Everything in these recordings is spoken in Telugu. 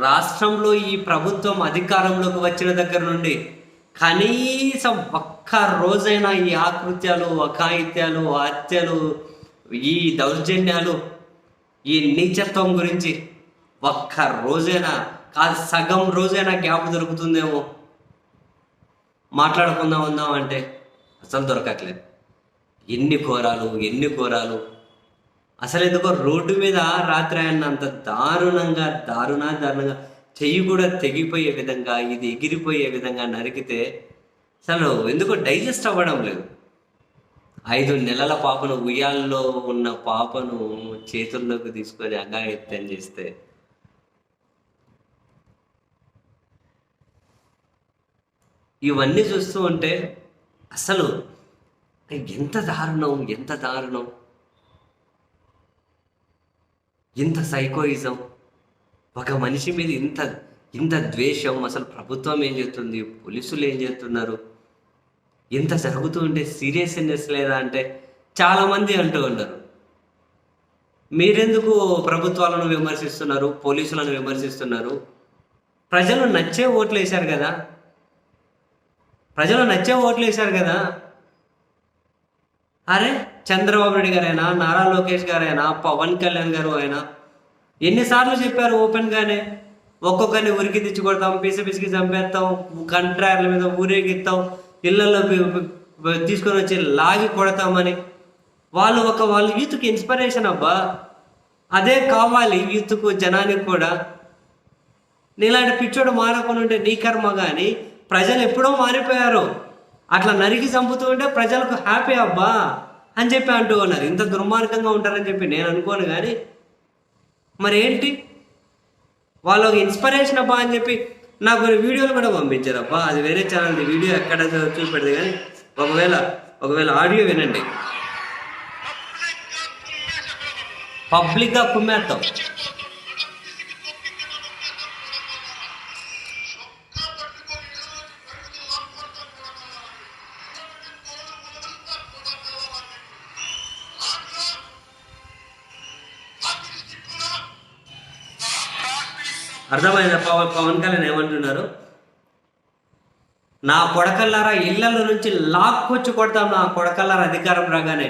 రాష్ట్రంలో ఈ ప్రభుత్వం అధికారంలోకి వచ్చిన దగ్గర నుండి కనీసం ఒక్క రోజైనా ఈ ఆకృత్యాలు అకాయిత్యాలు హత్యలు ఈ దౌర్జన్యాలు ఈ నీచత్వం గురించి ఒక్క రోజైనా కాదు సగం రోజైనా గ్యాప్ దొరుకుతుందేమో. మాట్లాడుకుందాం ఉందాం అంటే అసలు దొరకట్లేదు. ఎన్ని కోరాలు ఎన్ని కోరాలు అసలు ఎందుకో రోడ్డు మీద రాత్రి ఆయన అంత దారుణంగా దారుణ దారుణంగా చెయ్యి కూడా తెగిపోయే విధంగా ఇది ఎగిరిపోయే విధంగా నరికితే అసలు ఎందుకో డైజెస్ట్ అవ్వడం లేదు. ఐదు నెలల పాపను ఉయ్యాల్లో ఉన్న పాపను చేతుల్లోకి తీసుకొని అంగాయత్యం చేస్తే ఇవన్నీ చూస్తూ ఉంటే అసలు ఎంత దారుణం ఎంత దారుణం. ఇంత సైకోయిజం. ఒక మనిషి మీద ఇంత ఇంత ద్వేషం అసలు ప్రభుత్వం ఏం చేస్తుంది? పోలీసులు ఏం చేస్తున్నారు? ఇంత జరుగుతూ ఉంటే సీరియస్నెస్ లేదా అంటే చాలామంది అంటూ ఉన్నారు మీరెందుకు ప్రభుత్వాలను విమర్శిస్తున్నారు? పోలీసులను విమర్శిస్తున్నారు? ప్రజలు నచ్చే ఓట్లు వేశారు కదా? ప్రజలు నచ్చే ఓట్లు వేశారు కదా? అరే చంద్రబాబు నాయుడు గారైనా నారా లోకేష్ గారైనా పవన్ కళ్యాణ్ గారు అయినా ఎన్నిసార్లు చెప్పారు ఓపెన్గానే? ఒక్కొక్కరిని ఉరికి తెచ్చి కొడతాం పిసి పిసికి చంపేస్తాం కంట్రాయర్ల మీద ఊరేగిస్తాం ఇళ్ళలో తీసుకొని వచ్చి లాగి కొడతామని. వాళ్ళు ఒక వాళ్ళ యూత్కి ఇన్స్పిరేషన్ అబ్బా. అదే కావాలి యూత్కు జనానికి కూడా. నీలాంటి పిచ్చోడు మారకుండా ఉంటే నీ కర్మ కానీ ప్రజలు ఎప్పుడో మారిపోయారు. అట్లా నరికి చంపుతూ ఉంటే ప్రజలకు హ్యాపీ అబ్బా అని చెప్పి అంటూ ఉన్నారు. ఇంత దుర్మార్గంగా ఉంటారని చెప్పి నేను అనుకోను కానీ మరి ఏంటి? వాళ్ళు ఒక ఇన్స్పిరేషన్ అబ్బా అని చెప్పి నాకు కొన్ని వీడియోలు కూడా పంపించారు అబ్బా అది వేరే ఛానల్ వీడియో ఎక్కడ చూపెడదు కానీ ఒకవేళ ఒకవేళ ఆడియో వినండి. పబ్లిక్గా కుమ్మేస్తాం అర్థమైంది? పవన్ పవన్ కళ్యాణ్ ఏమంటున్నారు? నా కొడకల్లారా ఇళ్ళలో నుంచి లాక్కొచ్చి కొడతాం నా కొడకల్లారా అధికారం రాగానే.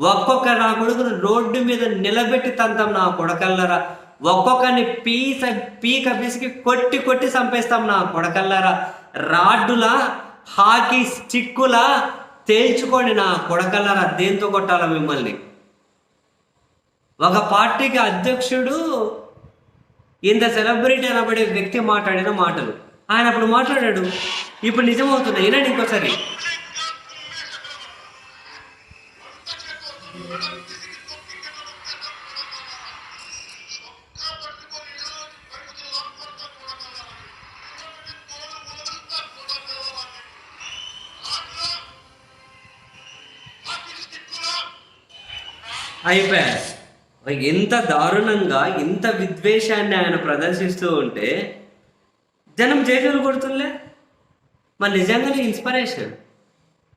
ఒక్కొక్క నా కొడుకును రోడ్డు మీద నిలబెట్టి తంతాం నా కొడకల్లారా. ఒక్కొక్కరిని పీస పీక పిసికి కొట్టి కొట్టి చంపేస్తాం నా కొడకల్లారా. రాడ్డులా హాకీ స్టిక్కులా తేల్చుకోండి నా కొడకల్లారా. దేంతో కొట్టాలా మిమ్మల్ని? ఒక పార్టీకి అధ్యక్షుడు ఇంత సెలబ్రిటీ అనబడే వ్యక్తి మాట్లాడిన మాటలు. ఆయన అప్పుడు మాట్లాడాడు. ఇప్పుడు నిజమవుతున్నాయి వినండి ఇంకోసారి. అయిపోయారు. ఎంత దారుణంగా ఇంత విద్వేషాన్ని ఆయన ప్రదర్శిస్తూ ఉంటే జనం జేజులు కొడుతుండే. మరి నిజంగానే ఇన్స్పిరేషన్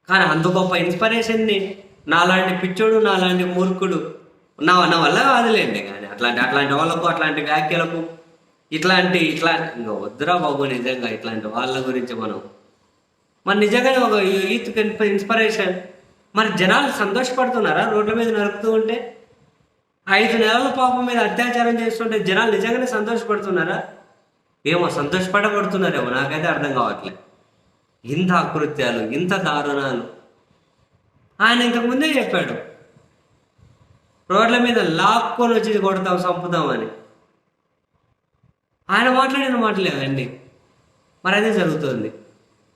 కానీ అంత గొప్ప ఇన్స్పిరేషన్ని నాలాంటి పిచ్చోడు నాలాంటి మూర్ఖుడు నా నా వల్ల కాదులేండి కానీ అట్లాంటి అట్లాంటి వాళ్ళకు అట్లాంటి వ్యాఖ్యలకు ఇట్లాంటి ఇట్లా ఇంకా వద్దురా బాబు నిజంగా ఇట్లాంటి వాళ్ళ గురించి మనం. మరి నిజంగానే ఒక యూత్ ఇన్స్పిరేషన్ మరి జనాలు సంతోషపడుతున్నారా? రోడ్ల మీద నరుకుతూ ఉంటే? ఐదు నెలల పాపం మీద అత్యాచారం చేస్తుంటే జనాలు నిజంగానే సంతోషపడుతున్నారా? ఏమో సంతోషపడబడుతున్నారేమో నాకైతే అర్థం కావట్లే. ఇంత అకృత్యాలు ఇంత దారుణాలు. ఆయన ఇంతకుముందే చెప్పాడు రోడ్ల మీద లాక్కొని వచ్చి కొడతాం చంపుతామని ఆయన మాట్లాడిన మాటలే అవన్నీ. మరి అదే జరుగుతుంది.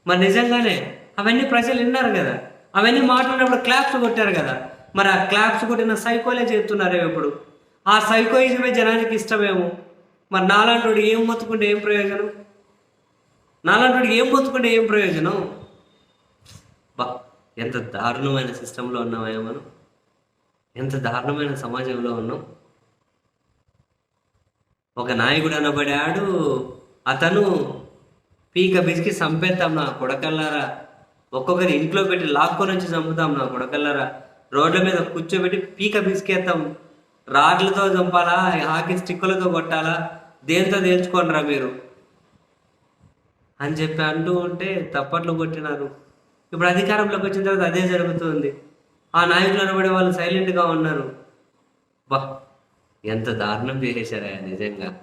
మరి నిజంగానే అవన్నీ ప్రజలు విన్నారు కదా. అవన్నీ మాట్లాడినప్పుడు క్లాప్స్ కొట్టారు కదా. మరి ఆ క్లాప్స్ కొట్టిన సైకోలే చెప్తున్నారేమో ఇప్పుడు? ఆ సైకోయిజమే జనానికి ఇష్టమేమో? మరి నాలాంటి ఏం మొత్తుకుంటే ఏం ప్రయోజనం? నాలాంటి ఏం మొత్తుకుంటే ఏం ప్రయోజనం? బా ఎంత దారుణమైన సిస్టంలో ఉన్నామయ్యా మనం? ఎంత దారుణమైన సమాజంలో ఉన్నాం? ఒక నాయకుడు అనబడాడు అతను పీక బిసికి చంపేద్దాం నా కొడకల్లారా? ఒక్కొక్కరి ఇంట్లో పెట్టి లాక్కొని వచ్చి చంపుతాం నా కొడకల్లారా? రోడ్ల మీద కూర్చోబెట్టి పీక బిసికేస్తాం రాడ్లతో చంపాలా హాకీ స్టిక్కులతో కొట్టాలా దేంతో తేల్చుకోనరా మీరు? అని చెప్పి అంటూ ఉంటే తప్పట్లు కొట్టినారు. ఇప్పుడు అధికారంలోకి వచ్చిన తర్వాత అదే జరుగుతుంది. ఆ నాయకులు అనబడే వాళ్ళు సైలెంట్గా ఉన్నారు. బా ఎంత దారుణం చేసేసారా నిజంగా.